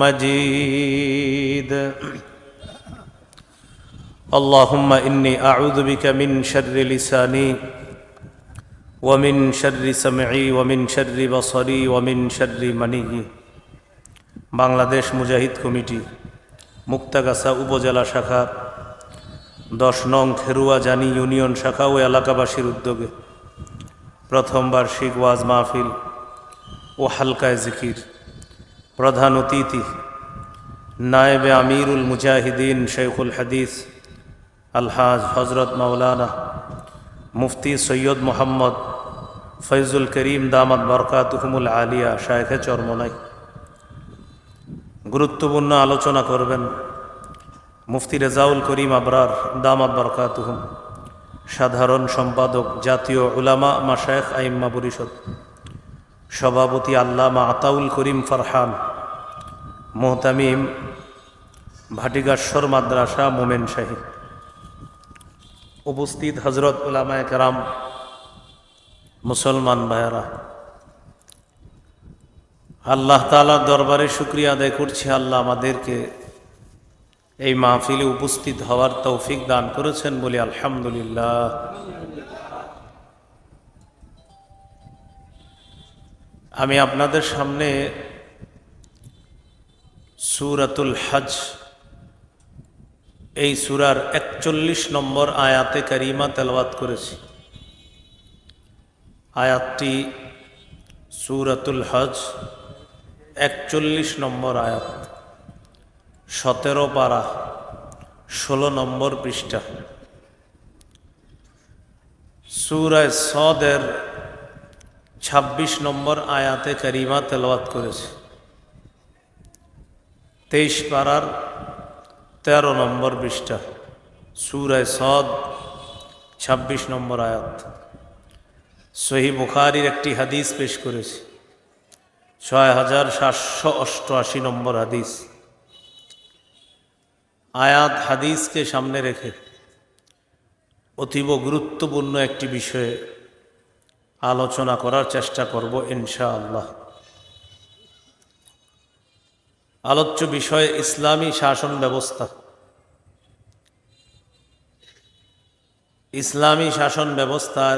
مجيد اللهم اني اعوذ بك من شر لساني ومن شر سمعي ومن شر بصري ومن شر مني বাংলাদেশ মুজাহিদ committee Muktagacha উপজেলা শাখা দশ নং খেরুয়া জানি ইউনিয়ন শাখা ও এলাকাবাসীর উদ্যোগে প্রথম বার্ষিক ওয়াজ মাহফিল ও হালকায় জিকির প্রধান অতিথি, নায়েবে আমিরুল মুজাহিদিন শেখুল হাদিস, আলহাজ হজরত মাওলানা মুফতি সৈয়দ মোহাম্মদ ফৈজুল করিম দামাদ বরকাতুহমুল আলিয়া শায়েখে চরমনাই। গুরুত্বপূর্ণ আলোচনা করবেন মুফতি রেজাউল করিম আবরার দামাদ বরকাতুহম, সাধারণ সম্পাদক জাতীয় উলামা মা মাশায়েখ আইম্মা পরিষদ, সভাপতি আল্লামা আতাউল করিম ফারহান মোহতামিম ভাটিগাশ্বর মাদ্রাসা মোমেন শাহী। উপস্থিত হজরত উলামায় কেরাম, মুসলমান ভাইয়ারা, আল্লাহ তালার দরবারে শুক্রিয়া আদায় করছি। আল্লাহ আমাদেরকে এই মাহফিলে উপস্থিত হওয়ার তৌফিক দান করেছেন বলে আলহামদুলিল্লাহ। আমি আপনাদের সামনে সুরাতুল হজ। এই সুরার একচল্লিশ নম্বর আয়াতে কারিমা তেলওয়াত করেছি। আয়াতটি সুরাতুল হজ একচল্লিশ নম্বর আয়াত। সতেরো পারা, ষোলো নম্বর পৃষ্ঠা। সুরায় সদের ছাব্বিশ নম্বর আয়াতে কারিমা তেলাওয়াত করেছে। তেইশ পাড়ার তেরো নম্বর পৃষ্ঠা, সুরায় সদ, ছাব্বিশ নম্বর আয়াত। সহি বুখারির একটি হাদিস পেশ করেছে, ছয় হাজার সাতশো অষ্টআশি নম্বর হাদিস। আয়াত হাদিসকে সামনে রেখে অতীব গুরুত্বপূর্ণ একটি বিষয়ে আলোচনা করার চেষ্টা করব ইনশাআল্লাহ। আলোচ্য বিষয় ইসলামী শাসন ব্যবস্থা। ইসলামী শাসন ব্যবস্থার